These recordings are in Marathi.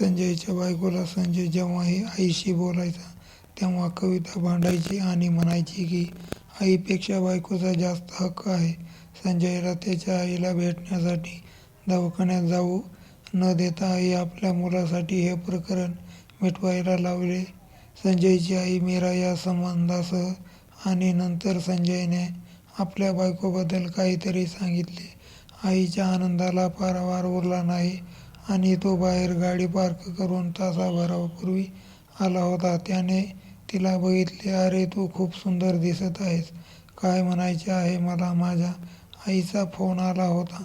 संजयच्या बायकोला संजय जेव्हाही आईशी बोलायचा तेव्हा कविता भांडायची आणि म्हणायची की आईपेक्षा बायकोचा जास्त हक्क आहे. संजयला त्याच्या आईला भेटण्यासाठी दवाखान्यात जाऊ न देता आई आपल्या मुलासाठी हे प्रकरण मिटवायला लावले. संजयची आई मीरा या संबंधासह आणि नंतर संजयने आपल्या बायकोबद्दल काहीतरी सांगितले. आईच्या आनंदाला पारावार उरला नाही. आणि तो बाहेर गाडी पार्क करून तासाभरापूर्वी आला होता. त्याने तिला बघितले अरे तू खूप सुंदर दिसत आहेस. काय म्हणायचे आहे मला? माझ्या आईचा फोन आला होता.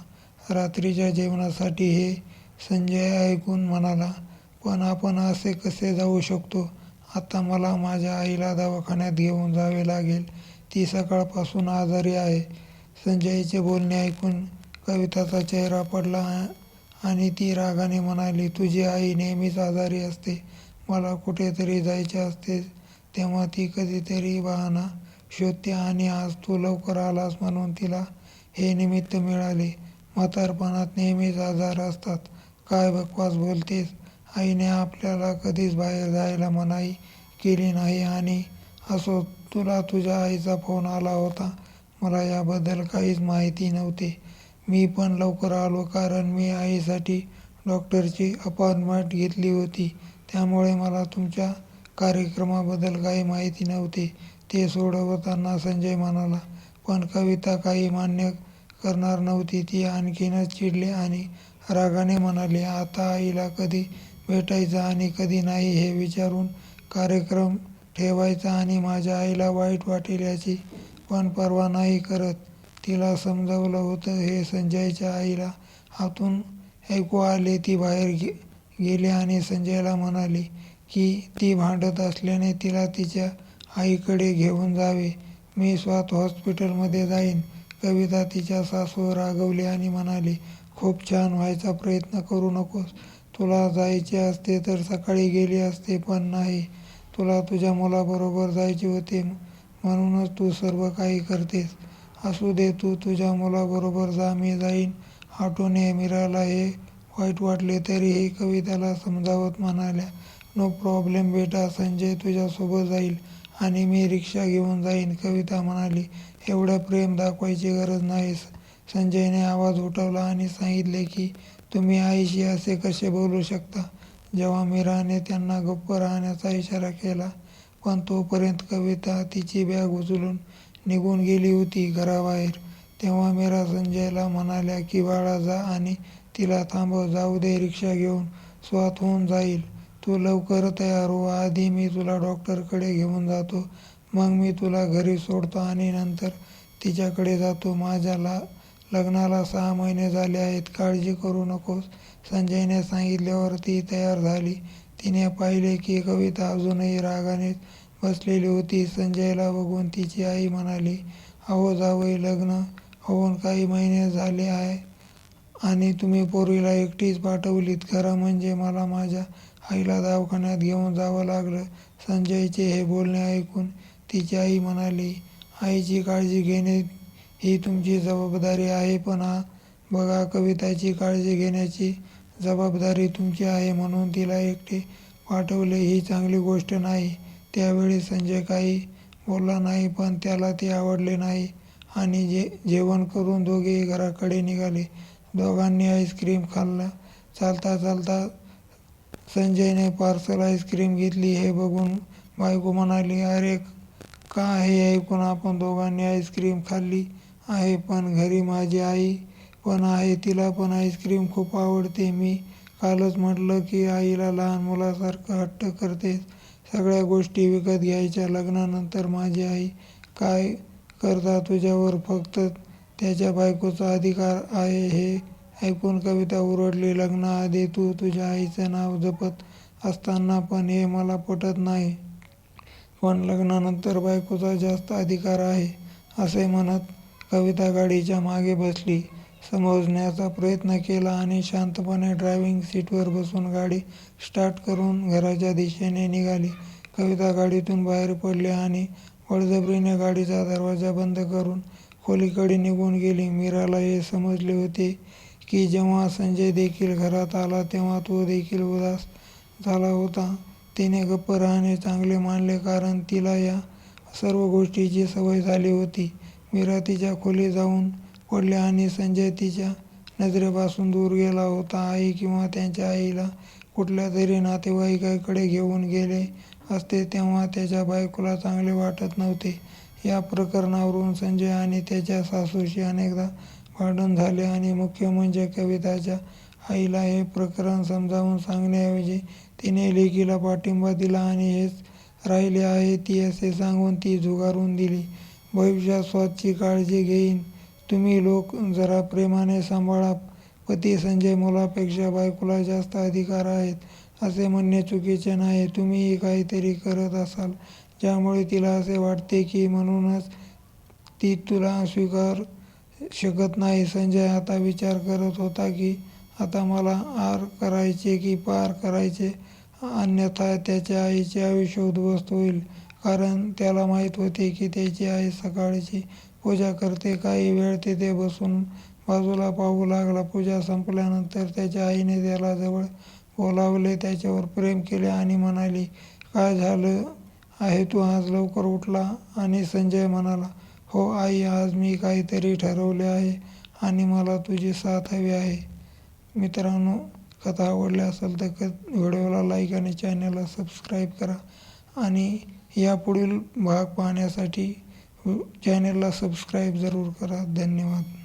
रात्रीच्या जेवणासाठी हे संजय ऐकून म्हणाला पण आपण असे कसे जाऊ शकतो? आता मला माझ्या आईला दवाखान्यात घेऊन जावे लागेल. ती सकाळपासून आजारी आहे. संजयचे बोलणे ऐकून कविताचा चेहरा पडला आणि ती रागाने म्हणाली तुझी आई नेहमीच आजारी असते. मला कुठेतरी जायचे असते. तेव्हा ती कधीतरी बहाणा शोधते आणि आज तू लवकर आलास म्हणून तिला हे निमित्त मिळाले. म्हातारपणात नेहमीच आजार असतात. काय बकवास बोलतेस? आईने आपल्याला कधीच बाहेर जायला मनाई केली नाही आणि असो तुला तुझ्या आईचा फोन आला होता. मला याबद्दल काहीच माहिती नव्हते. मी पण लवकर आलो कारण मी आईसाठी डॉक्टरची अपॉइंटमेंट घेतली होती. त्यामुळे मला तुमच्या कार्यक्रमाबद्दल काही माहिती नव्हते. ते सोडवताना संजय म्हणाला पण कविता काही मान्य करणार नव्हती. ती आणखीनच चिडली आणि रागाने म्हणाली आता आईला कधी भेटायचं आणि कधी नाही हे विचारून कार्यक्रम ठेवायचा आणि माझ्या आईला वाईट वाटेल याची पण पर्वा नाही करत. तिला समजावलं होतं हे संजयच्या आईला आतून ऐकू आले ती बाहेर गे गेली आणि संजयला म्हणाली की ती भांडत असल्याने तिला तिच्या आईकडे घेऊन जावे. मी स्वतः हॉस्पिटलमध्ये जाईन. कविता तिच्या सासू रागवली आणि म्हणाली खूप छान व्हायचा प्रयत्न करू नकोस. तुला जायचे असते तर सकाळी गेली असते पण नाही. तुला तुझ्या मुलाबरोबर जायचे होते म्हणूनच तू सर्व काही करतेस. असू दे तू तुझ्या मुलाबरोबर जा मी जाईन. ऑटोने मीराला हे वाईट वाटले तरीही कविताला समजावत म्हणाल्या नो प्रॉब्लेम बेटा संजय तुझ्यासोबत जाईल आणि मी रिक्षा घेऊन जाईन कविता म्हणाली. एवढं प्रेम दाखवायची गरज नाही. संजयने आवाज उठवला आणि सांगितले की तुम्ही आईशी असे कसे बोलू शकता? जेव्हा मीराने त्यांना गप्प राहण्याचा इशारा केला पण तोपर्यंत कविता तिची बॅग उचलून निघून गेली होती घराबाहेर. तेव्हा मीरा संजयला म्हणाल्या की बाळा जा आणि तिला थांबव. जाऊ दे रिक्षा घेऊन. स्वतःहून जाईल. तू लवकर तयार हो. आधी मी तुला डॉक्टरकडे घेऊन जातो. मग मी तुला घरी सोडतो आणि नंतर तिच्याकडे जातो. माझ्या ला लग्नाला सहा महिने झाले आहेत. काळजी करू नकोस. संजयने सांगितल्यावर ती तयार झाली. तिने पाहिले की कविता अजूनही रागाने बसलेली होती. संजयला बघून तिची आई म्हणाली अहो जावई लग्न होऊन काही महिने झाले आहे आणि तुम्ही पोरीला एकटीच पाठवलीत. खरं म्हणजे मला माझ्या आईला दवाखान्यात घेऊन जावं लागलं. संजयचे हे बोलणे ऐकून तिची आई म्हणाली आईची काळजी घेणे ही तुमची जबाबदारी आहे पण हा बघा कविताची काळजी घेण्याची जबाबदारी तुमची आहे म्हणून तिला एकटे पाठवले ही चांगली गोष्ट नाही. त्यावेळी संजय काही बोलला नाही पण त्याला ते आवडले नाही. आणि जे जेवण करून दोघेही घराकडे निघाले. दोघांनी आईस्क्रीम खाल्ला. चालता चालता संजयने पार्सल आईस्क्रीम घेतली. हे बघून बायको म्हणाली अरे का हे ऐकून आपण दोघांनी आईस्क्रीम खाल्ली आहे? पण घरी माझी आई पण आहे. तिला पण आईस्क्रीम खूप आवडते. मी कालच म्हटलं की आईला लहान मुलासारखं हट्ट करतेस. सगळ्या गोष्टी विकत घ्यायच्या लग्नानंतर माझी आई काय करता तुझ्यावर फक्त त्याच्या बायकोचा अधिकार आहे हे ऐकून कविता उरडली लग्नाआधी तू तुझ्या आईचं नाव जपत असताना पण हे मला पटत नाही. पण लग्नानंतर बायकोचा जास्त अधिकार आहे असे म्हणत कविता गाडीच्या मागे बसली. समजण्याचा प्रयत्न केला आणि शांतपणे ड्रायव्हिंग सीटवर बसून गाडी स्टार्ट करून घराच्या दिशेने निघाली. कविता गाडीतून बाहेर पडली आणि बळजबरीने गाडीचा दरवाजा बंद करून खोलीकडे निघून गेली. मीराला हे समजले होते की जेव्हा संजय देखील घरात आला तेव्हा तो देखील उदास झाला होता. तिने गप्प राहणे चांगले मानले कारण तिला या सर्व गोष्टीची सवय झाली होती. मीरा तिच्या खोली जाऊन पडले आणि संजय तिच्या नजरेपासून दूर गेला होता. आई किंवा त्यांच्या आईला कुठल्या तरी नातेवाईकाकडे घेऊन गेले असते तेव्हा त्याच्या बायकोला चांगले वाटत नव्हते. या प्रकरणावरून संजय आणि त्याच्या सासूशी अनेकदा भांडण झाले आणि मुख्य म्हणजे कविताच्या आईला हे प्रकरण समजावून सांगण्याऐवजी तिने लेकीला पाठिंबा दिला आणि हेच राहिले आहे. ती असे सांगून ती झुगारून दिली. भविष्यात स्वतःची काळजी घेईन. तुम्ही लोक जरा प्रेमाने सांभाळा. पती संजय मुलापेक्षा बायकोला जास्त अधिकार आहेत असे म्हणणे चुकीचे नाही. तुम्हीही काहीतरी करत असाल ज्यामुळे तिला असे वाटते की म्हणूनच ती तुला स्वीकार शकत नाही. संजय आता विचार करत होता की आता मला आर करायचे की पार करायचे अन्यथा त्याच्या आईचे आयुष्य उद्ध्वस्त होईल. कारण त्याला माहीत होते की त्याची आई सकाळची पूजा करते. काही वेळ तिथे बसून बाजूला पाहू लागला. पूजा संपल्यानंतर त्याच्या आईने त्याला जवळ बोलावले. त्याच्यावर प्रेम केले आणि म्हणाली काय झालं आहे तू? आज लवकर उठला. आणि संजय म्हणाला हो आई आज मी काहीतरी ठरवले आहे आणि मला तुझी साथ हवी आहे. मित्रांनो कथा आवडली असेल तर क व्हिडिओला लाईक आणि चॅनलला सबस्क्राईब करा आणि यापुढील भाग पाहण्यासाठी हो, चॅनलला सबस्क्राईब जरूर करा. धन्यवाद.